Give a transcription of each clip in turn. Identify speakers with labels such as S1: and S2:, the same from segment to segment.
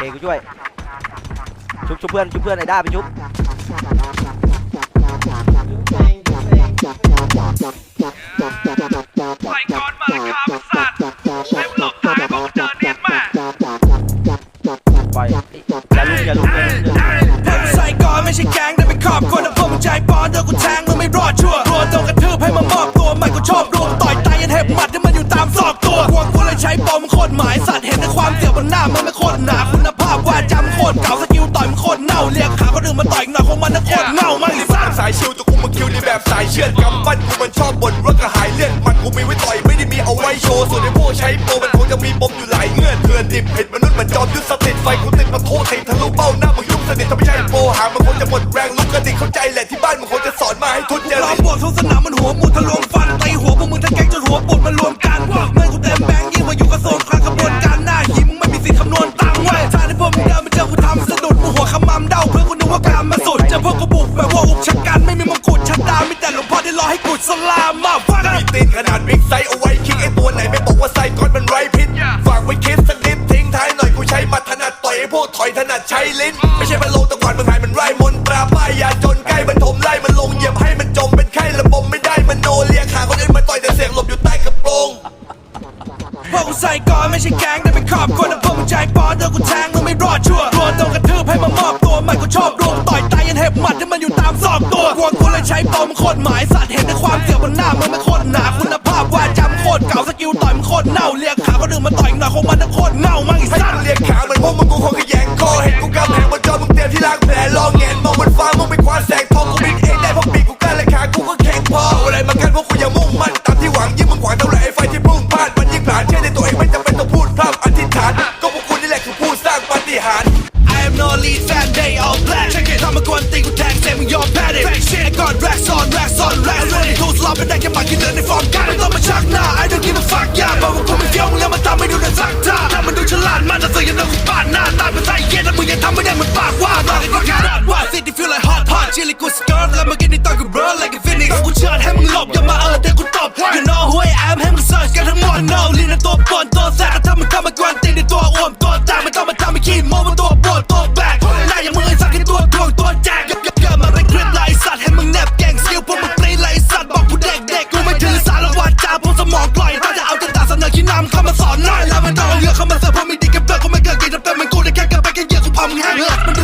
S1: เคกูช่วย ชุบชุบเพื่อนชุบเพื่อนไอ้ด้าไปชุบ
S2: ไปก่อนมาเลยครับสัตว์ให้หลบตายเพราะมึงเดินเนียนมาก
S1: ปล่อยอย่าลุกอย่าลุกอย่าลุกอย่าลุก
S3: พวกใส่ก่อนไม่ใช่แก๊งแต่เป็นครอบครัวแต่พวกมึงใจปอนโดนกูแทงมึงไม่รอดชัวร์รัวโดนกระทืบให้มามอบตัวไม่กูชอบรวมต่อยตายยันเห็บหมัดที่มันอยู่ตามซอกตัวกลัวกูเลยใช้ปอมโคตรหมายสัตว์เห็น ความเสี่ยวบนหน้ามันไม่โคตรหนาคุณภาพว่าจำโคตรเก่าสกิลต่อยมันโคตรเน่าเรียกขาคนอื่นมาต่อยหน่อยของมันนะโคตรเน่ามันไอ้สัตว์
S4: สายชิวตัวกูมาคิวในแบบสายเชือดกำปั้นกูมันชอบบนว่ากระหายเลือดมันกูมีไว้ต่อยไม่ได้มีเอาไว้โชว์ส่วนไอ้พวกใช้โปรมันคงจะมีปมอยู่หลายเงื่อนเถื่อนดิบเห็ดมนุษย์มันจอมยุทธสติไฟกูติดมาโทษติดทะลุเป้าหน้ามึงยุบสนิทถ้าไม่ใช่โปรหามันคงจะหมดแรงลุกกระดิกเข้าใจแหละที่บ้านมึงคงจะสอนมาให้ทุจ
S3: ล้อ
S4: ริ
S3: มบวกทุกสนามมันหัวมุดทะลวงฟันตีหัวพวกมึงทั้ง พวกกูบุกแบบว่าอุกชะกันไม่มีมงกุฎชัดดาวมีแต่หลวงพ่อที่รอให้กุดสลามมาฟัง
S4: มีตีนขนาดบิ๊กไซส์เอาไว้คิงไอตัวไหนไม่บอกว่าไซส์ก้อนมันไร้พิษฝากไว้คิดสักนิดทิ้งท้ายหน่อยกูใช้หมัดถนัดต่อยไอพวกถอยถนัดใช้ลิ้น ไม่ใช่มันลงตะวันมันหายมันไร้มนตราป้ายยาจนใกล้มันถมไล่มันลงเหยียบให้มันจมเป็นไข้ระบมไม่ได้มันโนเลียขาคนอื่นมาต่อยแต่เสียงหลบอยู่ใต้กระโปรง
S3: พวกกูใส่ก่อนไม่ใช่แก๊งแต่เป็นครอบครัวแต่พวกมึงใจปอนโดนกูแทงมึงไม่รอดชัวร์กลัวโดนกระทืบให้มามอบตัวไม่กูชอบรวมต่อย ยใช้ปอมโคตรหมายสัตว์เห็นแต่ความเสียบนหน้ามันไม่โคตรหนาคุณภาพว่าจำโคตรเก่าสกิลต่อยมันโคตรเน่าเรียกขาคนอื่นมาต่อยหน่อยคงมันโคตรเน่ามั่งไอ้
S4: ให้
S3: สัตว์
S4: เรียกขาเหมือนพวกมึงกูคงขยงคอเห็นกูกำแพงบนจอมึงเตรียมที่ล้างแผ
S3: ลลองแง ชิลลี่กูสกิร์ตแล้วมากินในี่ต่อยกู bro like a phoenix กูเชิญให้มึงหลบอย่ามาเออเดี๋ยวกูตบ You know who I am ให้มึงเสิร์ชกันทั้งหมด No ลีนตัวปนตัวแสบถ้ามึงเข้ามากวนตีนในตัวอ้วมตัวจางไม่ต้องมาทำให้ขี้โมมันตัวปวดตัวแบกหน้าอย่างมึงไอ้สัตว์ที่ตัวทวงตัวแจกเกิดมาเป็นคลิปไล่สัตว์ให้มึงแนบแกงสกิลพวกมึงปรีไล่สัตว์บอกกูเด็กเด็กกูไม่ถือสารวาจาพวกสมองกล่อยถ้าจะเอาแต่ตาเสนอขี้น้ำเข้ามาสอนหน่อยแล้วมันต้องเอาเรือเข้ามาเสิร์ฟเพราะมีดีกับเพื่อนกูไม่เกิดกินแต่มันกูได้แค่เกิดไปแค่เยอกูพามึงแห้งเออด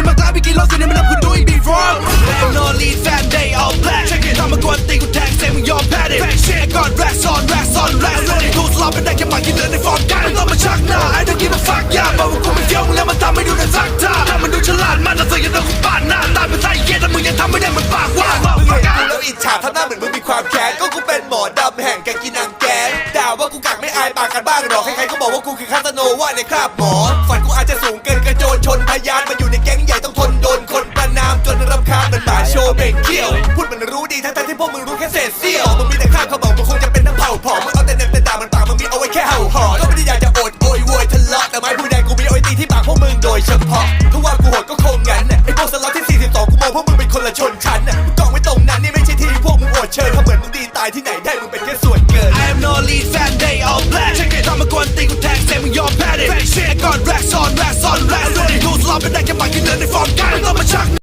S3: งมันน้อนำมึงมากลายไปกินเหล้าสิเนี่ยมันนำกูดูอีก before I'm no lead fan day all black ฉันแค่ทำมากวนตีกูแทงเสียมึงยอมแพ้ดิ Fake shit ก่อนแรกซ้อนแรกซ้อนแรกเลยทูสลอปเป็นได้แค่หมัดที่เดินในฟอร์มกันไม่ต้องมาชักหน้า I don't give a fuck อย่าบอกว่ากูไม่เฟี้ยวมึงแล้วมาทำให้ดูได้สักท่าถ้ามันดูฉลาดมันจะเสือกยังโดนกูปาดหน้าตายเป็นไส้เย็นถ้ามึงยังทำไม่ได้เหมือนปากว่า
S4: มึงเห็นกูแล้วอิจฉาทำหน้าเหมือนมึงมีความแค้นก็กูเป็นหมอดำแห่งแกงกินนางแกนด่าว่ากูกักไม่อายปากกันบ้างหรอกใครๆก็บอกว่ากูคือคาสโนว่าในคราบหมอฝันกูอาจจะสูงเกินกระโจนชนพยานมาอยู่ในแก๊ง เบ่งเขี้ยวพูดมันรู้ดีทั้งๆที่พวกมึงรู้แค่เศษเสี้ยวมึงมีแต่ข้างเขาบอกมึงคงจะเป็นทั้งเผ่าผอมมึงเอาแต่เน็บแต่ด่ามันปากมึงมีเอาไว้แค่เห่าหอนก็ไม่ได้อยากจะโอดโอยโวยทะเลาะแต่ไม้ผู้แดงกูมีเอาไว้ตีที่ปากพวกมึงโดยเฉพาะถ้าว่ากูโหดก็คงงั้นไอ้พวกสล็อตที่ 42 กูมองพวกมึงเป็นคนละชนชั้นกองไว้ตรงนั้นนี่ไม่ใช่ที่พวกมึงโอดเชิญถ้าเหมือนมึงดีตายที่ไหนได้มึงเป็นแค่ส่วนเกิน
S3: I am no lead fan